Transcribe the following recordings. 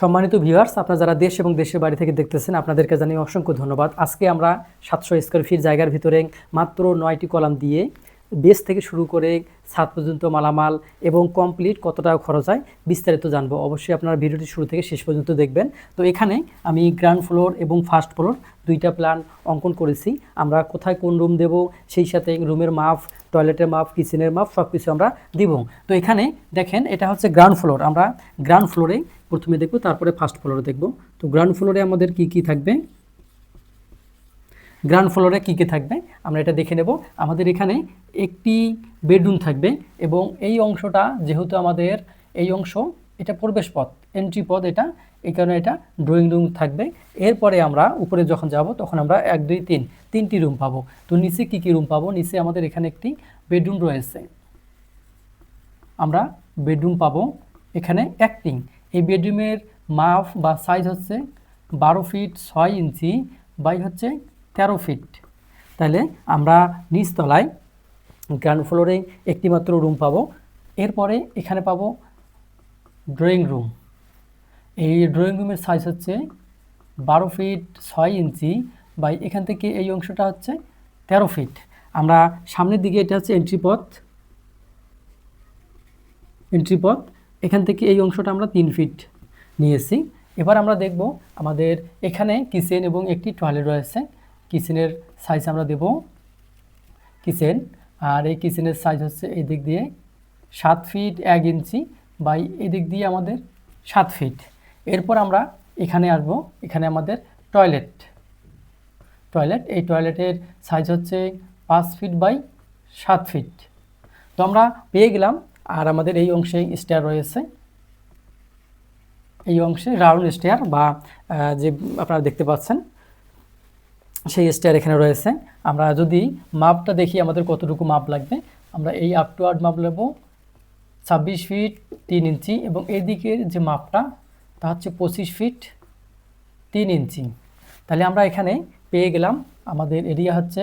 সম্মানিত ভিউয়ার্স আপনারা যারা দেশ এবং দেশের বাড়ি থেকে দেখতেছেন, আপনাদেরকে জানিয়ে অসংখ্য ধন্যবাদ। আজকে আমরা সাতশো স্কোয়ার ফিট জায়গার ভিতরে মাত্র নয়টি কলাম দিয়ে বেস থেকে শুরু করে ছাদ পর্যন্ত মালামাল এবং কমপ্লিট কত টাকা খরচ হয় বিস্তারিত জানব। অবশ্যই আপনারা ভিডিওটি শুরু থেকে শেষ পর্যন্ত দেখবেন। তো এখানে আমি গ্রাউন্ড ফ্লোর এবং ফার্স্ট ফ্লোর দুইটা প্ল্যান অঙ্কন করেছি। আমরা কোথায় কোন রুম দেব, সেই সাথে রুমের মাপ টয়লেটের মাপ কিচেনের মাপ সব কিছু আমরা দিব। তো এখানে দেখেন, এটা হচ্ছে গ্রাউন্ড ফ্লোর আমরা গ্রাউন্ড ফ্লোরে প্রথমে দেখব, তারপরে ফার্স্ট ফ্লোরে দেখব। তো গ্রাউন্ড ফ্লোরে আমাদের কি কি থাকবে? গ্রাউন্ড ফ্লোরে কী কী থাকবে? আমরা এটা দেখে নেব। আমাদের এখানে একটি বেডরুম থাকবে এবং এই অংশটা যেহেতু আমাদের এই অংশ, এটা প্রবেশ পথ এন্ট্রি পথ এটা, এই কারণে এটা ড্রয়িং রুম থাকবে। এরপরে আমরা উপরে যখন যাব, তখন আমরা এক, দুই, তিন, তিনটি রুম পাবো। তো নিচে কী কী রুম পাবো? নিচে আমাদের এখানে একটি বেডরুম রয়েছে। আমরা বেডরুম পাবো। এখানে একটি এই বেডরুমের মাপ বা সাইজ হচ্ছে বারো ফিট ছয় ইঞ্চি বাই হচ্ছে তেরো ফিট তাহলে আমরা নিচতলায় গ্রাউন্ড ফ্লোরে একটিমাত্র রুম পাবো। এরপরে এখানে পাবো ড্রয়িং রুম এই ড্রয়িং রুমের সাইজ হচ্ছে বারো ফিট ছয় ইঞ্চি বাই এখান থেকে এই অংশটা হচ্ছে তেরো ফিট আমরা সামনের দিকে এটা হচ্ছে এন্ট্রি পথ। এন্ট্রি পথ। এখান থেকে এই অংশটা আমরা তিন ফিট নিয়েছি। এবার আমরা দেখব আমাদের এখানে কিচেন এবং একটি টয়লেট রয়েছে। কিচেনের সাইজ আমরা দেব কিচেন আর এই কিচেনের সাইজ হচ্ছে এই দিক দিয়ে সাত ফিট এক ইঞ্চি বাই এদিক দিয়ে আমাদের সাত ফিট এরপর আমরা এখানে আসব, এখানে আমাদের টয়লেট টয়লেট এই টয়লেটের সাইজ হচ্ছে পাঁচ ফিট বাই সাত ফিট তো আমরা পেয়ে গেলাম আর আমাদের এই অংশে স্টেয়ার রয়েছে। এই অংশে রাউন্ড স্টেয়ার বা যে আপনারা দেখতে পাচ্ছেন, সেই স্টেয়ার এখানে রয়েছে। আমরা যদি মাপটা দেখি আমাদের কতটুকু মাপ লাগবে, আমরা এই আপ টু আট মাপ নেব ছাব্বিশ ফিট তিন ইঞ্চি এবং এদিকের যে মাপটা, তা হচ্ছে পঁচিশ ফিট তিন ইঞ্চি। তাহলে আমরা এখানে পেয়ে গেলাম, আমাদের এরিয়া হচ্ছে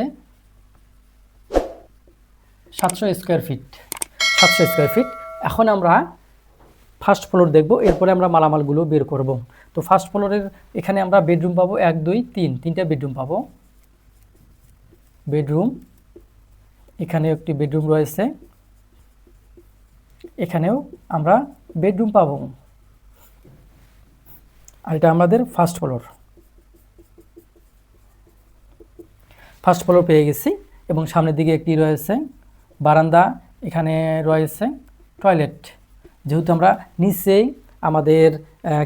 সাতশো স্কোয়ার ফিট সাতশো স্কোয়ার ফিট এখন আমরা ফার্স্ট ফ্লোর দেখব, এরপরে আমরা মালামালগুলো বের করব। তো ফার্স্ট ফ্লোরের এখানে আমরা বেডরুম পাবো এক, দুই, তিন। তিনটা বেডরুম পাবো। বেডরুম এখানে একটি বেডরুম রয়েছে। এখানেও আমরা বেডরুম পাবো। আর এটা আমাদের ফার্স্ট ফ্লোর ফার্স্ট ফ্লোর পেয়ে গেছি এবং সামনের দিকে একটি রয়েছে বারান্দা। এখানে রয়েছে টয়লেট যেহেতু আমরা নিচেই আমাদের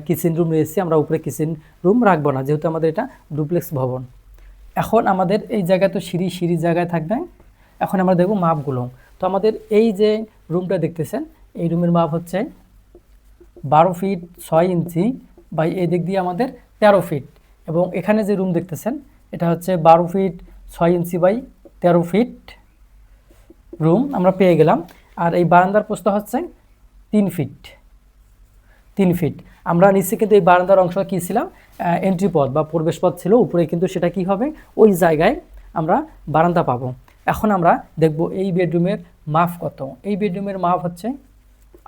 কিচেন রুম রয়েছে, আমরা উপরে কিচেন রুম রাখব না, যেহেতু আমাদের এটা ডুপ্লেক্স ভবন। এখন আমাদের এই জায়গায় তো সিঁড়ি সিঁড়ি জায়গায় থাকবে। এখন আমরা দেখব মাপগুলো। তো আমাদের এই যে রুমটা দেখতেছেন, এই রুমের মাপ হচ্ছে বারো ফিট ছয় ইঞ্চি বাই এই দিক দিয়ে আমাদের তেরো ফিট এবং এখানে যে রুম দেখতেছেন, এটা হচ্ছে বারো ফিট ছয় ইঞ্চি বাই তেরো ফিট রুম আমরা পেয়ে গেলাম। আর এই বারান্দার প্রস্থ হচ্ছে তিন ফিট তিন ফিট আমরা নিচে কিন্তু এই বারান্দার অংশ কী ছিলাম? এন্ট্রি পথ বা প্রবেশ পথ ছিল। উপরে কিন্তু সেটা কি হবে? ওই জায়গায় আমরা বারান্দা পাবো। এখন আমরা দেখব এই বেডরুমের মাপ কত? এই বেডরুমের মাপ হচ্ছে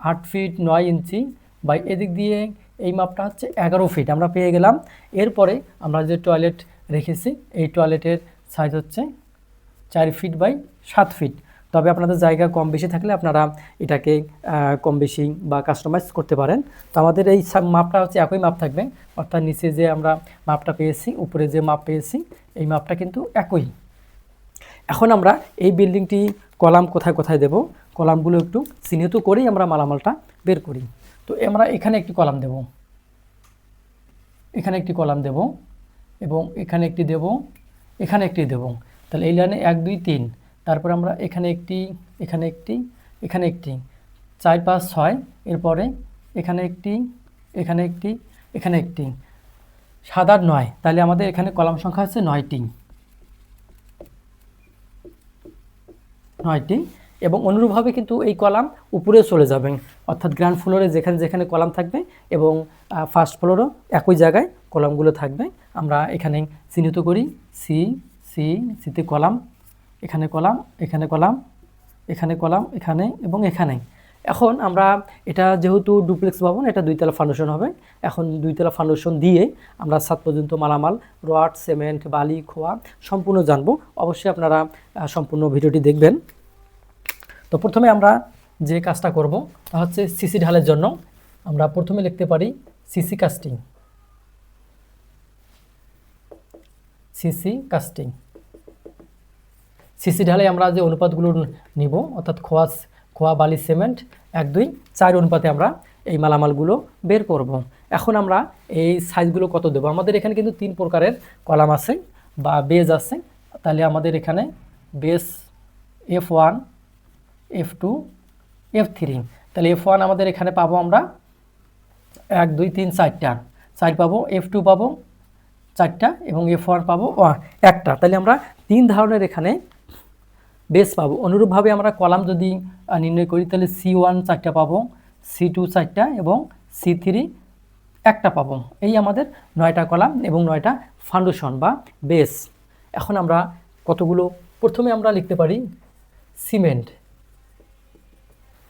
আট ফিট নয় ইঞ্চি বাই এদিক দিয়ে এই মাপটা হচ্ছে এগারো ফিট আমরা পেয়ে গেলাম। এরপরে আমরা যে টয়লেট রেখেছি, এই টয়লেটের সাইজ হচ্ছে চার ফিট বাই সাত ফিট তবে আপনাদের জায়গা কম বেশি থাকলে আপনারা এটাকে কম বেশি বা কাস্টমাইজ করতে পারেন। তো আমাদের এই মাপটা হচ্ছে একই মাপ থাকবে। অর্থাৎ নিচে যে আমরা মাপটা পেয়েছি, উপরে যে মাপ পেয়েছি, এই মাপটা কিন্তু একই। এখন আমরা এই বিল্ডিংটি কলাম কোথায় কোথায় দেব? কলামগুলো একটু চিহ্নিত করেই আমরা মালামালটা বের করি। তো আমরা এখানে একটি কলাম দেব। এখানে একটি কলাম দেব এবং এখানে একটি দেব, এখানে একটি দেব। তাহলে এই লাইনে এক, দুই, তিন। তারপর আমরা এখানে একটি এখানে একটি এখানে একটি। চার, পাঁচ, ছয়, এরপরে এখানে একটি এখানে একটি এখানে একটি। সাত, আট, নয়, তাহলে আমাদের এখানে কলাম সংখ্যা হচ্ছে নয়টি। নয়টি, এবং অনুরূপভাবে কিন্তু এই কলাম উপরে চলে যাবে, অর্থাৎ গ্রাউন্ড ফ্লোরে যেখানে যেখানে কলাম থাকবে এবং ফার্স্ট ফ্লোরও একই জায়গায় কলামগুলো থাকবে। আমরা এখানে চিহ্নিত করি, সি সি সিতে কলাম এখানে কলাম এখানে কলাম এখানে কলাম, এখানে এবং এখানে। এখন আমরা এটা যেহেতু ডুপ্লেক্স ভবন, এটা দুইতলা ফাউন্ডেশন হবে। এখন দুইতলা ফাউন্ডেশন দিয়ে আমরা সাত পর্যন্ত মালামাল, রড সিমেন্ট বালি, খোয়া সম্পূর্ণ জানব। অবশ্যই আপনারা সম্পূর্ণ ভিডিওটি দেখবেন। তো প্রথমে আমরা যে কাজটা করব, তা হচ্ছে সিসি ঢালের জন্য। আমরা প্রথমে লিখতে পারি CC casting CC casting CC ঢালে আমরা যে অনুপাতগুলো নিব, অর্থাৎ খোয়া খোয়া বালি সিমেন্ট, এক, দুই, চার অনুপাতে আমরা এই মালামালগুলো বের করব। এখন আমরা এই সাইজগুলো কত দেবো? আমাদের এখানে কিন্তু তিন প্রকারের কলাম আছে বা বেজ আছে। তাহলে আমাদের এখানে base F one, F two, F three. তাহলে এফ ওয়ান আমাদের এখানে পাবো আমরা এক, দুই, তিন, চারটা। চার পাবো, এফ টু পাবো, চারটা এবং এফ ওয়ান পাবো একটা। তাহলে আমরা তিন ধরনের এখানে বেস পাবো। অনুরূপভাবে আমরা কলাম যদি নির্ণয় করি, তাহলে সি ওয়ান চারটা পাবো সি টু চারটা এবং সি থ্রি একটা পাবো। এই আমাদের নয়টা কলাম এবং নয়টা ফাউন্ডেশন বা বেস এখন আমরা কতগুলো, প্রথমে আমরা লিখতে পারি সিমেন্ট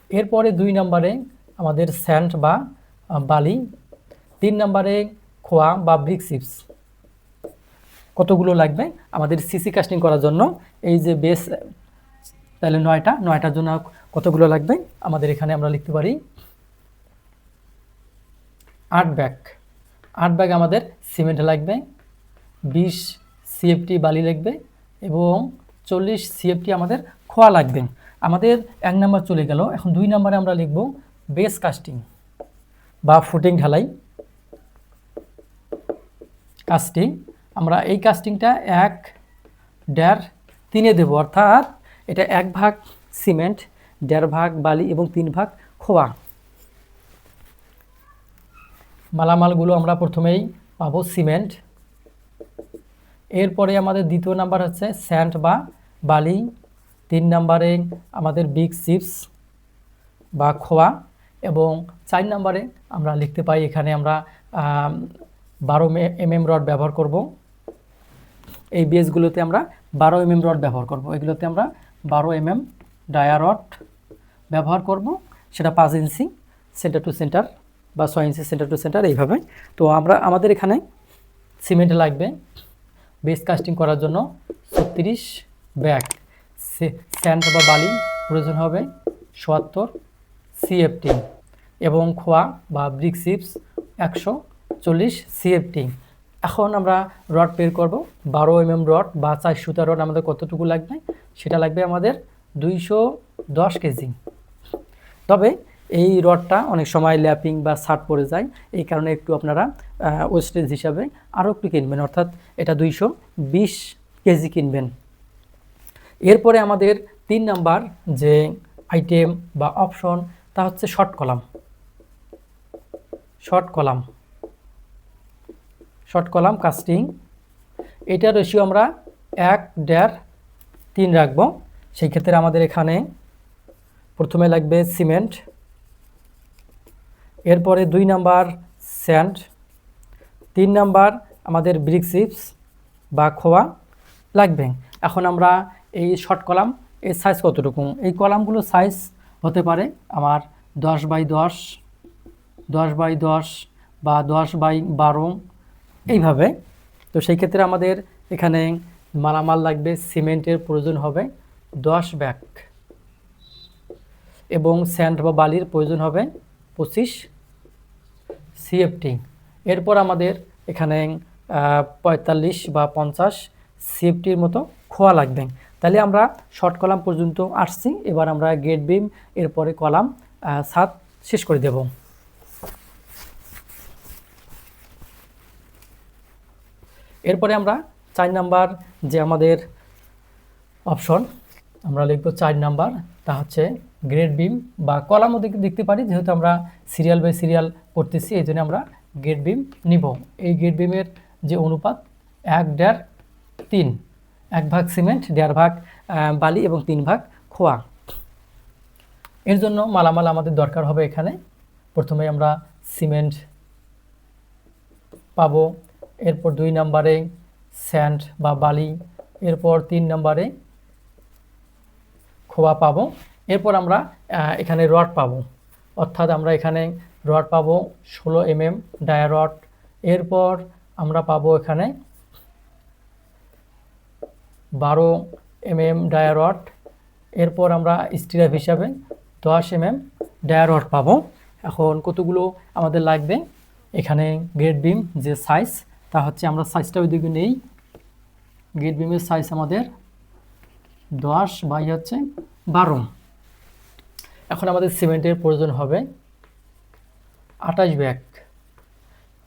এরপরে দুই নম্বরে আমাদের স্যান্ড বা বালি। তিন নম্বরে খোয়া বা ব্রিক চিপস কতগুলো লাগবে আমাদের সিসি কাস্টিং করার জন্য? এই যে বেস তাহলে নয়টা, নয়টার জন্য কতগুলো লাগবে? আমাদের এখানে আমরা লিখতে পারি আট ব্যাগ। আট ব্যাগ আমাদের সিমেন্ট লাগবে, বিশ সিএফটি বালি লাগবে এবং চল্লিশ সিএফটি আমাদের খোয়া লাগবে। আমাদের এক নাম্বার চলে গেল। এখন দুই নম্বরে আমরা লিখব বেস কাস্টিং বা ফুটিং ঢালাই। কাস্টিং, আমরা এই কাস্টিংটা এক, দেড়, তিনে দেব। অর্থাৎ এটা এক ভাগ সিমেন্ট, দেড় ভাগ বালি এবং তিন ভাগ খোয়া। মালামালগুলো আমরা প্রথমেই পাবো সিমেন্ট। এরপরে আমাদের দ্বিতীয় নাম্বার হচ্ছে স্যান্ড বা বালি। তিন নাম্বারে আমাদের বিগ চিপস বা খোয়া এবং চার নাম্বারে আমরা লিখতে পাই এখানে আমরা বারো এম এম রড ব্যবহার করব। এই বেসগুলোতে আমরা বারো এম এম রড ব্যবহার করব। এগুলোতে আমরা বারো এম এম ডায়া রড ব্যবহার করব, সেটা পাঁচ ইঞ্চি, সেন্টার টু সেন্টার বা ছয় ইঞ্চি সেন্টার টু সেন্টার এইভাবে। তো আমরা, আমাদের এখানে সিমেন্ট লাগবে। বেস কাস্টিং করার জন্য ছত্রিশ ব্যাগ। স্যান্ড বা বালি প্রয়োজন হবে সোয়াত্তর সিএফটি এবং খোয়া বা ব্রিক চিপস একশো চল্লিশ সিএফটি। এখন আমরা রড বের করব। বারো এমএম রড বা চার সুতা রড আমাদের কতটুকু লাগবে? সেটা লাগবে আমাদের দুইশো দশ কেজি। তবে এই রডটা অনেক সময় ল্যাপিং বা শার্ট পড়ে যায়, এই কারণে একটু আপনারা ওয়েস্টেজ হিসাবে আরও একটু কিনবেন, অর্থাৎ এটা দুইশো বিশ কেজি কিনবেন। এরপরে আমাদের তিন নাম্বার যে আইটেম বা অপশন, তা হচ্ছে short column. Short column. Short column casting. এটা রেশিও আমরা এক, দেড় তিন রাখব। সেই ক্ষেত্রে আমাদের এখানে প্রথমে লাগবে সিমেন্ট। এরপরে দুই নাম্বার স্যান্ড। তিন নাম্বার আমাদের ব্রিক চিপস বা খোয়া লাগবে। এখন আমরা এই শর্ট কলাম, এর সাইজ কতটুকু? এই কলামগুলো সাইজ হতে পারে আমার দশ বাই দশ দশ বাই দশ বা দশ বাই বারো, এইভাবে। তো সেই ক্ষেত্রে আমাদের এখানে মালামাল লাগবে, সিমেন্টের প্রয়োজন হবে, দশ ব্যাগ। এবং স্যান্ড বা বালির প্রয়োজন হবে পঁচিশ সিএফটি। এরপর আমাদের এখানে পঁয়তাল্লিশ বা পঞ্চাশ সিএফটির মতো খোয়া লাগবে। তাহলে আমরা শর্ট কলাম পর্যন্ত আসছি। এবার আমরা গেট বিম, এরপরে কলাম সাত শেষ করে দেব। এরপরে আমরা চার নাম্বার যে আমাদের অপশন, আমরা লিখব চার নাম্বার। তা হচ্ছে গ্রেড বিম বা কলামও দেখতে পারি, যেহেতু আমরা সিরিয়াল বাই সিরিয়াল করতেছি এই জন্য আমরা গ্রেড বিম নিব। এই গ্রেড বিমের যে অনুপাত, এক দেড় তিন। এক ভাগ সিমেন্ট, দেড় ভাগ বালি এবং তিন ভাগ খোয়া। এর জন্য মালামাল আমাদের দরকার হবে এখানে। প্রথমে আমরা সিমেন্ট পাবো। এরপর দুই নম্বরে স্যান্ড বা বালি, এরপর তিন নম্বরে খোয়া পাবো। এরপর আমরা এখানে রড পাবো। অর্থাৎ আমরা এখানে রড পাবো ষোলো এম এম ডায়া রড এরপর আমরা পাবো এখানে বারো এম এম ডায়া এরপর আমরা স্টিরাপ হিসাবে দশ এম এম ডায়া পাবো। এখন কতগুলো আমাদের লাগবে? এখানে গ্রেড বিম যে সাইজ তা হচ্ছে আমরা সাইজটা ওইদিকে নেই। গেট বিমের সাইজ আমাদের দশ বাই হচ্ছে বারো। এখন আমাদের সিমেন্টের প্রয়োজন হবে আঠাশ ব্যাগ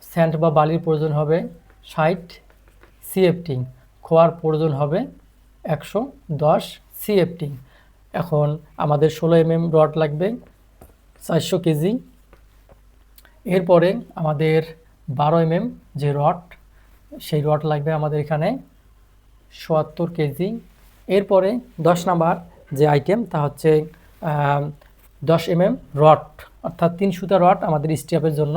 স্যান্ড বা বালির প্রয়োজন হবে ষাট সিএফটি খোয়ার প্রয়োজন হবে একশো দশ সিএফটি এখন আমাদের ষোলো এমএম রড লাগবে চারশো কেজি। এরপরে আমাদের বারো এমএম যে রড সেই রড লাগবে আমাদের এখানে সোয়াত্তর কেজি। এরপরে দশ নাম্বার যে আইটেম তা হচ্ছে দশ এমএম রড অর্থাৎ তিন সুতা রড আমাদের স্টিয়াপের জন্য।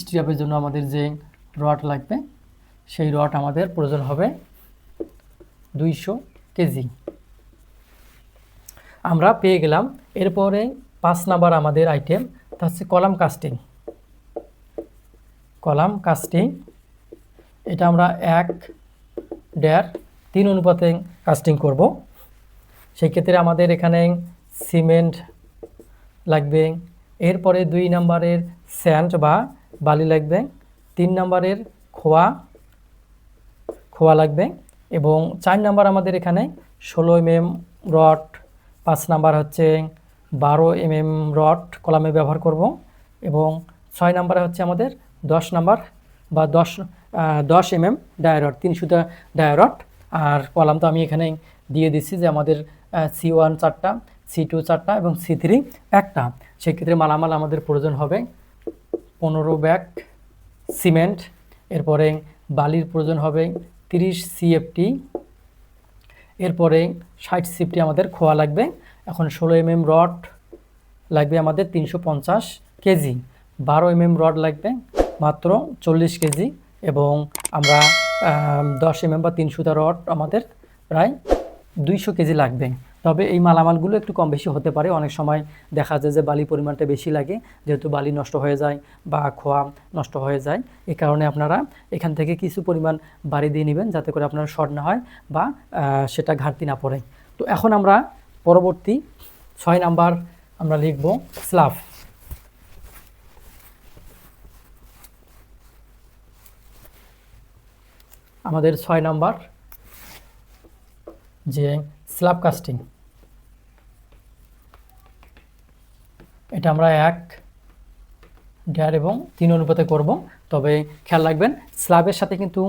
স্টিয়াপের জন্য আমাদের যে রড লাগবে, সেই রড আমাদের প্রয়োজন হবে দুইশো কেজি। আমরা পেয়ে গেলাম। এরপরে পাঁচ নাম্বার আমাদের আইটেম তা হচ্ছে কলাম কাস্টিং কলাম কাস্টিং এটা আমরা এক, দেড়, তিন অনুপাতে কাস্টিং করব। সেই ক্ষেত্রে আমাদের এখানে সিমেন্ট লাগবে। এরপরে দুই নাম্বারের স্যান্ড বা বালি লাগবে। তিন নাম্বারের খোয়া খোয়া লাগবে এবং চার নাম্বার আমাদের এখানে ষোলো এমএম রড পাঁচ নাম্বার হচ্ছে বারো এমএম রড কলামে ব্যবহার করব এবং ছয় নাম্বারে হচ্ছে আমাদের দশ নাম্বার বা দশ দশ এমএম ডায়ারড, তিন সুতা আর কলাম তো আমি এখানে দিয়ে দিচ্ছি যে আমাদের সি ওয়ান চারটা সি টু চারটা এবং সি থ্রি একটা। সেক্ষেত্রে মালামাল আমাদের প্রয়োজন হবে পনেরো ব্যাগ সিমেন্ট, এরপরে বালির প্রয়োজন হবে তিরিশ সিএফটি এরপরে ষাট সিফটি আমাদের খোয়া লাগবে। এখন ষোলো এমএম রড লাগবে আমাদের তিনশো পঞ্চাশ কেজি। বারো এম এম রড লাগবে। মাত্র চল্লিশ কেজি এবং আমরা দশ এমএম বা তিন সুতা রড আমাদের প্রায় দুইশো কেজি লাগবে। তবে এই মালামালগুলো একটু কম বেশি হতে পারে। অনেক সময় দেখা যায় যে বালি পরিমাণটা বেশি লাগে, যেহেতু বালি নষ্ট হয়ে যায় বা খোয়া নষ্ট হয়ে যায়। এই কারণে আপনারা এখান থেকে কিছু পরিমাণ বাড়ি দিয়ে নেবেন যাতে করে আপনার শর্ট না হয় বা সেটা ঘাটতি না পড়ে। তো এখন আমরা পরবর্তী ছয় নাম্বার আমরা লিখব স্লাফ। আমাদের ছয় নাম্বার, যে স্ল্যাব কাস্টিং এটা আমরা এক, দেড় এবং তিন অনুপাতে করব। তবে খেয়াল রাখবেন স্ল্যাবের সাথে কিন্তু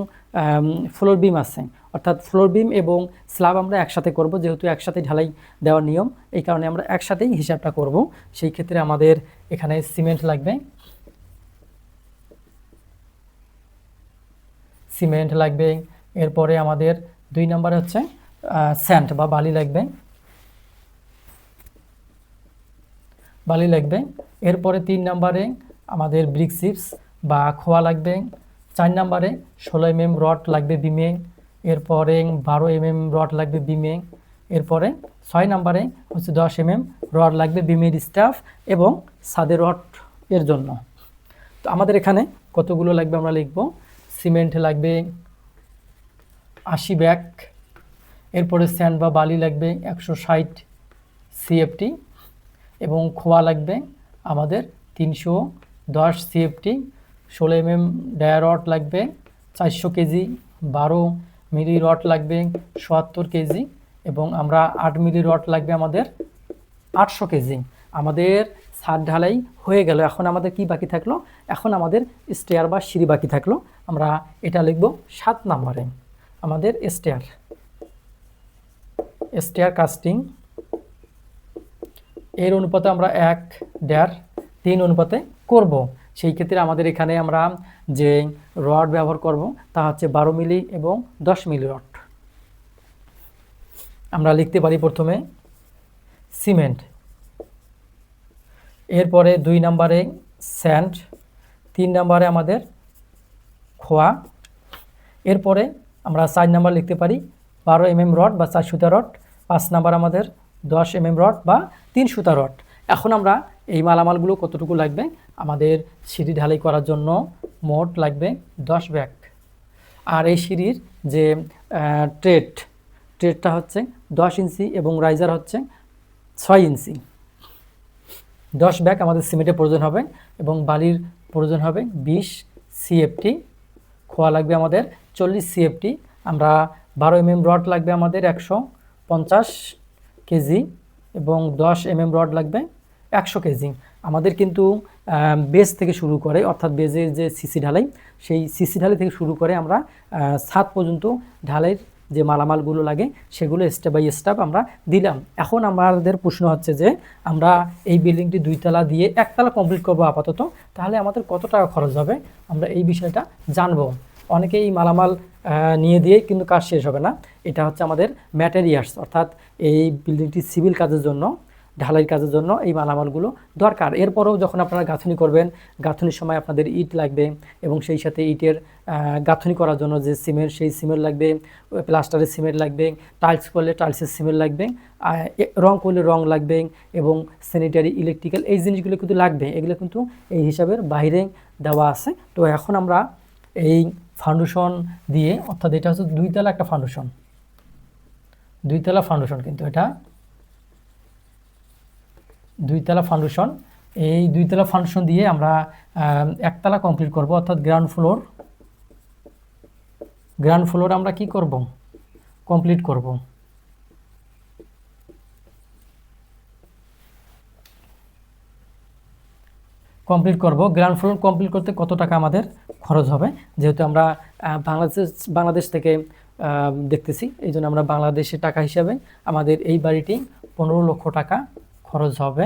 ফ্লোর বিম আছে। অর্থাৎ ফ্লোর বিম এবং স্ল্যাব আমরা একসাথে করব, যেহেতু একসাথে ঢালাই দেওয়ার নিয়ম, এই কারণে আমরা একসাথেই হিসাবটা করব। সেই ক্ষেত্রে আমাদের এখানে সিমেন্ট লাগবে। সিমেন্ট লাগবে, এরপরে আমাদের দুই নম্বরে হচ্ছে স্যান্ড বা বালি লাগবে। বালি লাগবে। এরপরে তিন নম্বরে আমাদের ব্রিক চিপস বা খোয়া লাগবে। চার নম্বরে ষোলো এমএম রড লাগবে বিমে। এরপরে বারো এমএম রড লাগবে বিমে। এরপরে ছয় নম্বরে হচ্ছে দশ এমএম রড লাগবে বিমের স্টাফ এবং সাদের রড এর জন্য। তো আমাদের এখানে কতগুলো লাগবে আমরা লিখব? সিমেন্ট লাগবে, আশি ব্যাগ, এরপরে স্যান্ড বা বালি লাগবে একশো ষাট সিএফটি এবং খোয়া লাগবে আমাদের তিনশো দশ সিএফটি। ষোলো এমএম ডায়া রড লাগবে চারশো কেজি, বারো মিলি রড লাগবে সোয়াত্তর কেজি এবং আমরা আট মিলি রড লাগবে আমাদের আটশো কেজি। আমাদের ছাদ ঢালাই হয়ে গেল। এখন আমাদের কি বাকি থাকল? এখন আমাদের স্টেয়ার বা সিঁড়ি বাকি থাকল। আমরা এটা লিখব সাত নম্বরে। আমাদের স্টেয়ার স্টেয়ার কাস্টিং এর অনুপাতে আমরা এক, দেড়, তিন অনুপাতে করব। সেই ক্ষেত্রে আমাদের এখানে আমরা যে রড ব্যবহার করব, তা হচ্ছে বারো মিলি এবং দশ মিলি রড। আমরা লিখতে পারি প্রথমে সিমেন্ট। এরপরে দুই নম্বরে স্যান্ড তিন নম্বরে আমাদের খোয়া। এরপরে আমরা চার নাম্বার লিখতে পারি বারো এমএম রড বা চার সুতা রড, পাঁচ নাম্বার আমাদের দশ এম এম রড বা তিন সুতা রড। এখন আমরা এই মালামালগুলো কতটুকু লাগবে? আমাদের সিঁড়ি ঢালাই করার জন্য মোট লাগবে দশ ব্যাগ। আর এই সিঁড়ির যে ট্রেড, ট্রেডটা হচ্ছে দশ ইঞ্চি এবং রাইজার হচ্ছে ছয় ইঞ্চি। দশ ব্যাগ আমাদের সিমেন্টের প্রয়োজন হবে এবং বালির প্রয়োজন হবে বিশ সিএফটি খোয়া লাগবে আমাদের চল্লিশ সিএফটি আমরা বারো এমএম রড লাগবে আমাদের একশো পঞ্চাশ কেজি এবং দশ এমএম রড লাগবে একশো কেজি। আমাদের কিন্তু বেস থেকে শুরু করে, অর্থাৎ বেজের যে সিসি ঢালাই, সেই সিসি ঢালাই থেকে শুরু করে আমরা ছাদ পর্যন্ত ঢালাইয়ের যে মালামালগুলো লাগে, সেগুলো স্টেপ বাই স্টেপ আমরা দিলাম। এখন আমাদের প্রশ্ন হচ্ছে যে, আমরা এই বিল্ডিংটি দুইতলা দিয়ে একতলা কমপ্লিট করব আপাতত, তাহলে আমাদের কত টাকা খরচ হবে? আমরা এই বিষয়টা জানব। অনেকে এই মালামাল নিয়ে দিয়ে কিন্তু কাজ শেষ হবে না। এটা হচ্ছে আমাদের ম্যাটেরিয়ালস অর্থাৎ এই বিল্ডিংটি সিভিল কাজের জন্য, ঢালাই কাজের জন্য এই মালামালগুলো দরকার। এরপরেও যখন আপনারা গাঁথনি করবেন, গাঁথনির সময় আপনাদের ইট লাগবে এবং সেই সাথে ইটের গাঁথনি করার জন্য যে সিমেন্ট, সেই সিমেন্ট লাগবে, প্লাস্টারের সিমেন্ট লাগবে, টাইলস করলে টাইলসের সিমেন্ট লাগবে রং করলে রং লাগবে এবং স্যানিটারি ইলেকট্রিক্যাল এই জিনিসগুলো কিন্তু লাগবে। এগুলো কিন্তু এই হিসাবের বাইরে দেওয়া আছে। তো এখন আমরা এই ফাউন্ডেশন দিয়ে, অর্থাৎ এটা হচ্ছে দুইতলা একটা ফাউন্ডেশন দুইতলা ফাউন্ডেশন কিন্তু এটা। দুইতলা ফাউন্ডেশন এই দুইতলা ফাউন্ডেশন দিয়ে আমরা একতলা কমপ্লিট করব, অর্থাৎ গ্রাউন্ড ফ্লোর গ্রাউন্ড ফ্লোর আমরা কি করব? কমপ্লিট করব। কমপ্লিট করব। গ্রাউন্ড ফ্লোর কমপ্লিট করতে কত টাকা আমাদের খরচ হবে? যেহেতু আমরা বাংলাদেশ বাংলাদেশ থেকে দেখতেছি, এই জন্য আমরা বাংলাদেশের টাকা হিসাবে আমাদের এই বাড়িটি পনেরো লক্ষ টাকা খরচ হবে।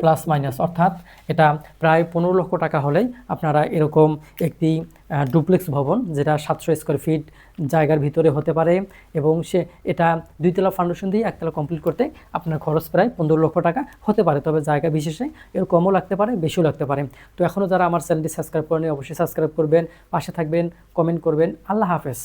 Plus minus. অর্থাৎ এটা প্রায় পনেরো লক্ষ টাকা হলেই আপনারা এরকম একটি ডুপ্লেক্স ভবন যেটা সাতশো স্কোয়ার ফিট জায়গার ভিতরে হতে পারে এবং সে এটা দুইতলা ফাউন্ডেশন দিয়ে একতলা কমপ্লিট করতে আপনার খরচ প্রায় পনেরো লক্ষ টাকা হতে পারে। তবে জায়গা বিশেষে এর কমও লাগতে পারে, বেশিও লাগতে পারে। তো এখনও যারা আমার চ্যানেলটি সাবস্ক্রাইব করেনি অবশ্যই সাবস্ক্রাইব করবেন, পাশে থাকবেন কমেন্ট করবেন। আল্লাহ হাফেজ।